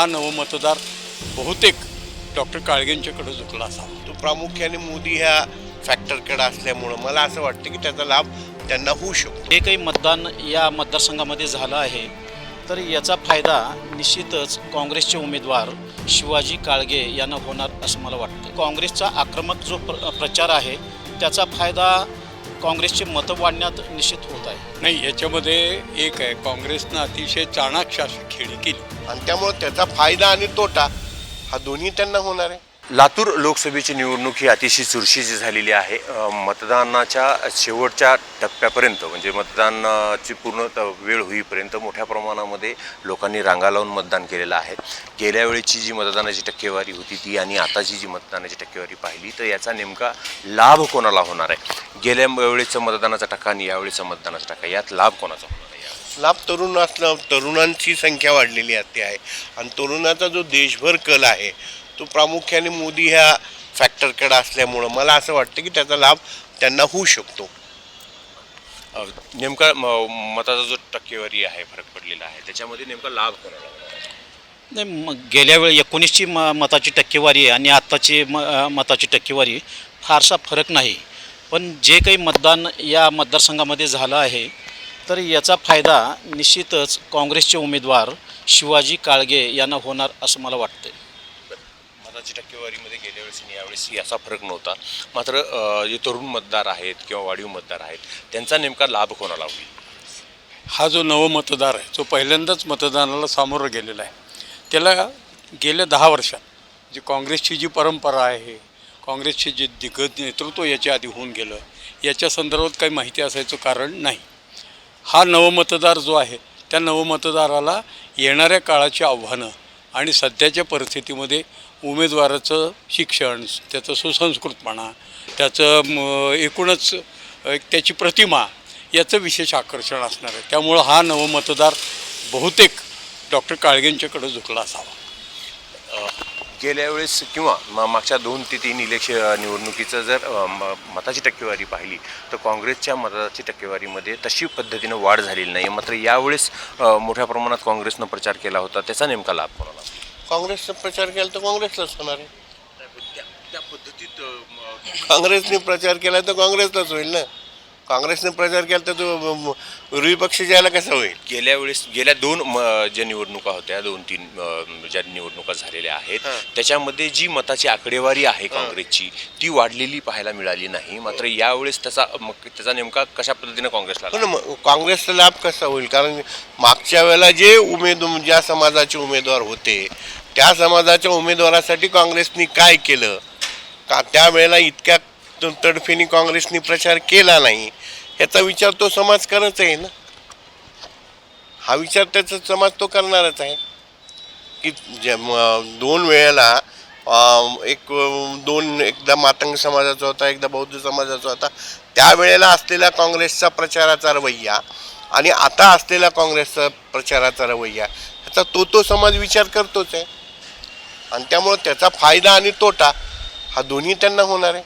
हा नवमतदार बहुतेक डॉक्टर काळगेंच्याकडे झुकला असावा तो प्रामुख्याने मोदी ह्या फॅक्टरकडे असल्यामुळं मला असं वाटतं की त्याचा लाभ त्यांना होऊ शकतो. जे काही मतदान या मतदारसंघामध्ये झालं आहे तर याचा फायदा निश्चितच काँग्रेसचे उमेदवार शिवाजी काळगे यांना होणार असं मला वाटतं. काँग्रेसचा आक्रमक जो प्र प्रचार आहे त्याचा फायदा काँग्रेसचे मतं वाढण्यात निश्चित होत आहे. नाही याच्यामध्ये एक आहे. काँग्रेसनं अतिशय चाणाक्ष अशी खेळी केली. आणि त्यामुळं त्याचा फायदा आणि तोटा हा दोन्ही त्यांना होणार आहे. लातूर लोकसभेची निवडणूक ही अतिशय चुरशीची झालेली आहे. मतदानाच्या शेवटच्या टप्प्यापर्यंत म्हणजे मतदानाची पूर्ण वेळ होईपर्यंत मोठ्या प्रमाणामध्ये लोकांनी रांगा लावून मतदान केलेलं आहे. गेल्या वेळेची जी मतदानाची टक्केवारी होती ती आणि आताची जी मतदानाची टक्केवारी पाहिली तर याचा नेमका लाभ कोणाला होणार आहे? गेल्या वेळेचं मतदानाचा टक्का आणि यावेळेचा मतदानाचा टक्का यात लाभ कोणाचा होणार लाभ तरुण असलं तरुणांची संख्या वाढलेली असते आहे. आणि तरुणाचा जो देशभर कल आहे तो प्रामुख्याने मोदी ह्या फॅक्टरकडे असल्यामुळं मला असं वाटतं की त्याचा लाभ त्यांना होऊ शकतो. नेमका म- मताचा जो टक्केवारी आहे फरक पडलेला आहे त्याच्यामध्ये नेमका लाभ आहे? नाही मग गेल्या वेळी एकोणीसची म मताची टक्केवारी आहे आणि आत्ताची म मताची टक्केवारी फारसा फरक नाही. पण जे काही मतदान या मतदारसंघामध्ये झालं आहे तर याचा फायदा निश्चितच काँग्रेसचे उमेदवार शिवाजी काळगे यांना होणार असं मला वाटतं मताची टक्केवारीमध्ये गेल्या वेळेस आणि यावेळेस याचा फरक नव्हता. मात्र जे तरुण मतदार आहेत किंवा वाढीव मतदार आहेत त्यांचा नेमका लाभ कोणाला होईल? हा जो नवमतदार आहे जो पहिल्यांदाच मतदानाला सामोरं गेलेला आहे त्याला गेल्या दहा वर्षात जी काँग्रेसची जी परंपरा आहे काँग्रेसचे जे दिग्गज नेतृत्व याच्या आधी होऊन गेलं याच्या संदर्भात काही माहिती असायचं कारण नाही. हा नवमतदार जो आहे त्या नवमतदाराला येणाऱ्या काळाची आव्हानं आणि सध्याच्या परिस्थितीमध्ये उमेदवाराचं शिक्षण त्याचं सुसंस्कृतपणा त्याचं एकूणच एक त्याची प्रतिमा याचं विशेष आकर्षण असणार आहे. त्यामुळं हा नवमतदार बहुतेक डॉक्टर काळगेंच्याकडं झुकला असावा. गेल्या वेळेस किंवा मा- मागच्या दोन ते तीन इलेक्शन निवडणुकीचं जर मताची टक्केवारी पाहिली तर काँग्रेसच्या मताची टक्केवारीमध्ये तशी पद्धतीनं वाढ झालेली नाही मात्र यावेळेस मोठ्या प्रमाणात काँग्रेसनं प्रचार केला होता. त्याचा नेमका लाभ कोणाला काँग्रेसचा प्रचार केला तर काँग्रेसलाच होणार आहे. त्या त्या पद्धतीत काँग्रेसने प्रचार केला तर काँग्रेसलाच होईल ना? काँग्रेसने प्रचार केला तर तो विरोधी पक्ष जायला कसा होईल? गेल्या वेळेस गेल्या दोन म, ज्या निवडणुका होत्या दोन तीन अ, ज्या निवडणुका झालेल्या आहेत हां. त्याच्यामध्ये जी मताची आकडेवारी आहे काँग्रेसची ती वाढलेली पाहायला मिळाली नाही. मात्र यावेळेस त्याचा त्याचा नेमका कशा पद्धतीने काँग्रेसला हो मग काँग्रेसचा लाभ कसा होईल? कारण मागच्या वेळेला जे उमेद ज्या समाजाचे उमेदवार होते त्या समाजाच्या उमेदवारासाठी काँग्रेसनी काय केलं? का त्यावेळेला इतक्या तडफेने काँग्रेसनी प्रचार केला नाही याचा विचार तो समाज करत आहे ना? हा विचार त्याचा समाज तो करणारच आहे. की दोन वेळेला एक दोन एकदा मातंग समाजाचा होता एकदा बौद्ध समाजाचा होता. त्यावेळेला असलेला काँग्रेसचा प्रचाराचा रवैया आणि आता असलेला काँग्रेसचा प्रचाराचा रवैया ह्याचा तो तो समाज विचार करतोच आहे. आणि त्यामुळं त्याचा फायदा आणि तोटा हा दोन्ही त्यांना होणार आहे.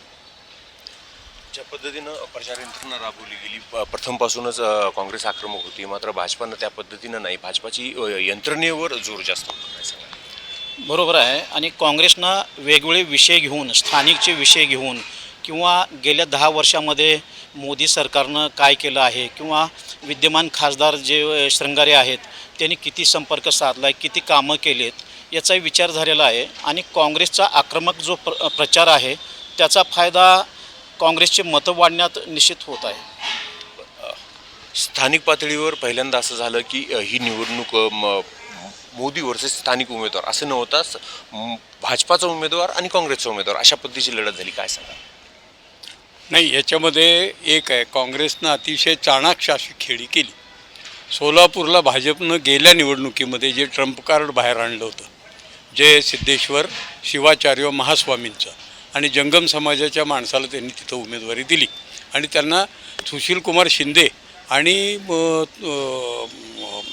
ज्या पद्धतीनं प्रचार यंत्रणा राबवली गेली प- प्रथमपासूनच अ, काँग्रेस आक्रमक होती मात्र भाजपानं त्या पद्धतीनं नाही भाजपाची अ, यंत्रणेवर जोर जास्त होता. काय सांगाल? बरोबर आहे आणि काँग्रेसनं वेगवेगळे विषय घेऊन स्थानिकचे विषय घेऊन किंवा गेल्या दहा वर्षामध्ये मोदी सरकारनं काय केलं आहे किंवा विद्यमान खासदार जे श्रंगारे आहेत त्यांनी किती संपर्क साधला आहे किती कामं केलीत याचाही विचार झालेला आहे आणि काँग्रेसचा आक्रमक जो प्र प्रचार आहे त्याचा फायदा काँग्रेसचे मतं वाढण्यात निश्चित होत आहे. स्थानिक पातळीवर पहिल्यांदा असं झालं की ही निवडणूक मोदी वर्सेस स्थानिक उमेदवार असं नव्हताच म, भाजपाचा उमेदवार आणि काँग्रेसचा उमेदवार अशा पद्धतीची लढत झाली काय सांगा नाही याच्यामध्ये एक आहे काँग्रेसनं अतिशय चाणाक्ष अशी खेळी केली. सोलापूरला भाजपनं गेल्या निवडणुकीमध्ये जे ट्रम्प कार्ड बाहेर आणलं होतं जे सिद्धेश्वर शिवाचार्य महास्वामींचं आणि जंगम समाजाच्या माणसाला त्यांनी तिथं उमेदवारी दिली. आणि त्यांना सुशीलकुमार शिंदे आणि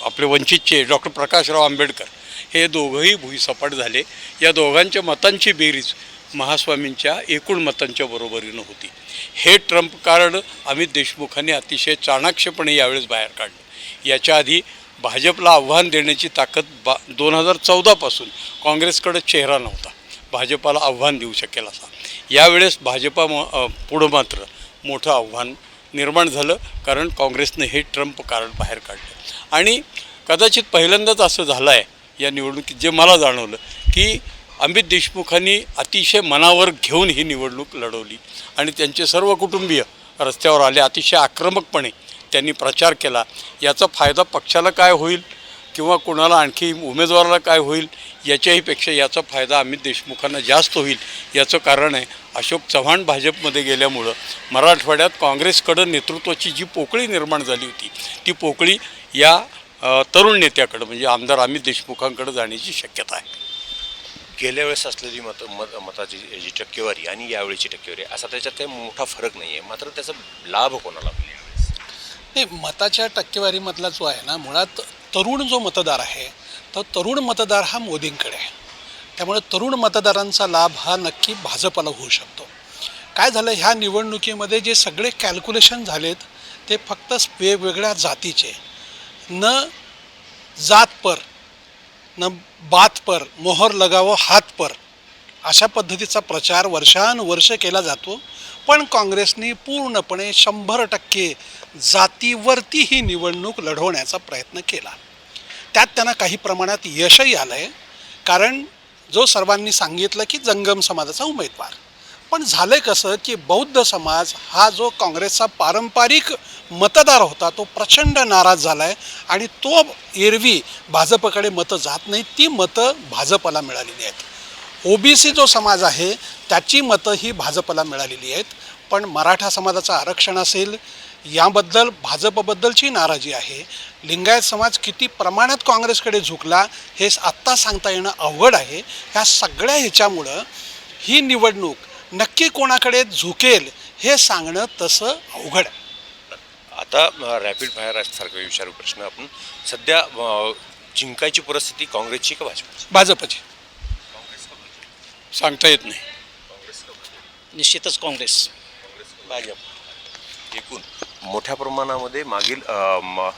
आपले वंचितचे डॉक्टर प्रकाशराव आंबेडकर हे दोघंही भुईसपाट झाले. या दोघांच्या मतांची बेरीज महास्वामींच्या एकूण मतांच्या बरोबरीनं होती. हे ट्रम्प कार्ड अमित देशमुखांनी अतिशय चाणाक्षपणे यावेळेस बाहेर काढलं. याच्या आधी भाजपला आव्हान देण्याची ताकद बा दोन हजार चौदापासून काँग्रेसकडे चेहरा नव्हता. भाजपाला आव्हान देऊ शकेल असा. यावेळेस भाजपा म पुढं मात्र मोठं आव्हान निर्माण झालं कारण काँग्रेसनं हे ट्रम्प कारण बाहेर काढलं. आणि कदाचित पहिल्यांदाच असं झालं आहे या निवडणुकीत जे मला जाणवलं की अमित देशमुखांनी अतिशय मनावर घेऊन ही निवडणूक लढवली. आणि त्यांचे सर्व कुटुंबीय रस्त्यावर आले अतिशय आक्रमकपणे त्यांनी प्रचार केला. याचा फायदा पक्षाला काय होईल किंवा कोणाला आणखी उमेदवाराला काय होईल याच्याही पेक्षा याचा फायदा अमित देशमुखांना जास्त होईल याचं कारण आहे अशोक चव्हाण भाजपमध्ये गेल्यामुळं मराठवाड्यात काँग्रेसकडं नेतृत्वाची जी पोकळी निर्माण झाली होती ती पोकळी या तरुण नेत्याकडं म्हणजे आमदार अमित देशमुखांकडे जाण्याची शक्यता आहे. गेल्या वेळेस असलेली मत मत मताची जी टक्केवारी आणि यावेळीची टक्केवारी असा त्याच्यात काही मोठा फरक नाही आहे. मात्र त्याचा लाभ कोणाला होईल यावेळेस नाही मताच्या टक्केवारीमधला जो आहे ना मुळात तरुण जो मतदार आहे तर तरुण मतदार हा मोदींकडे आहे. त्यामुळे तरुण मतदारांचा लाभ हा नक्की भाजपला होऊ शकतो. काय झालं? ह्या निवडणुकीमध्ये जे सगळे कॅल्क्युलेशन झालेत ते फक्त वेगवेगळ्या जातीचे. न जात पर न बातपर मोहर लगावं हातपर अशा पद्धतीचा प्रचार वर्षानुवर्ष केला जातो. पण काँग्रेसने पूर्णपणे शंभर टक्के जातीवरती ही निवडणूक लढवण्याचा प्रयत्न केला. त्यात त्यांना काही प्रमाणात यशही आलं आहे कारण जो सर्वांनी सांगितलं की जंगम समाजाचा उमेदवार. पण झालं कसं की बौद्ध समाज हा जो काँग्रेसचा पारंपरिक मतदार होता तो प्रचंड नाराज झाला आहे आणि तो एरवी भाजपकडे मतं जात नाही ती मतं भाजपला मिळालेली आहेत. ओबीसी जो समाज आहे त्याची मतं ही भाजपला मिळालेली आहेत. पण मराठा समाजाचं आरक्षण असेल याबद्दल भाजपबद्दलची नाराजी आहे. लिंगायत समाज किती प्रमाणात काँग्रेसकडे झुकला हे आत्ता सांगता येणं अवघड आहे. ह्या सगळ्या ह्याच्यामुळं ही निवडणूक नक्की कोणाकडे झुकेल हे सांगणं तसं अवघड आहे. आता रॅपिड फायर सारखा विचारू प्रश्न आपण सध्या जिंकायची परिस्थिती काँग्रेसची का भाजपची? भाजपची. सांगता येत नाही. निश्चितच काँग्रेस. भाजप. एकूण. मोठ्या प्रमाणामध्ये मागील म-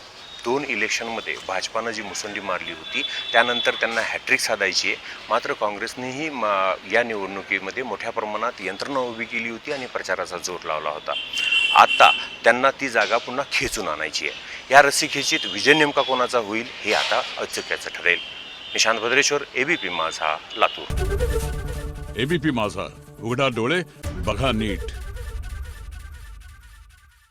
दोन इलेक्शनमध्ये भाजपानं जी मुसंडी मारली होती त्यानंतर त्यांना हॅट्रिक साधायची आहे. मात्र काँग्रेसनेही मा या निवडणुकीमध्ये मोठ्या प्रमाणात यंत्रणा उभी केली होती आणि प्रचाराचा जोर लावला होता. आता त्यांना ती जागा पुन्हा खेचून आणायची आहे. या रस्सीखेचीत विजय नेमका कोणाचा होईल हे आता औत्सुक्याचं ठरेल. निशांत भद्रेश्वर एबीपी माझा लातूर. एबीपी माझा उघडा डोळे बघा नीट.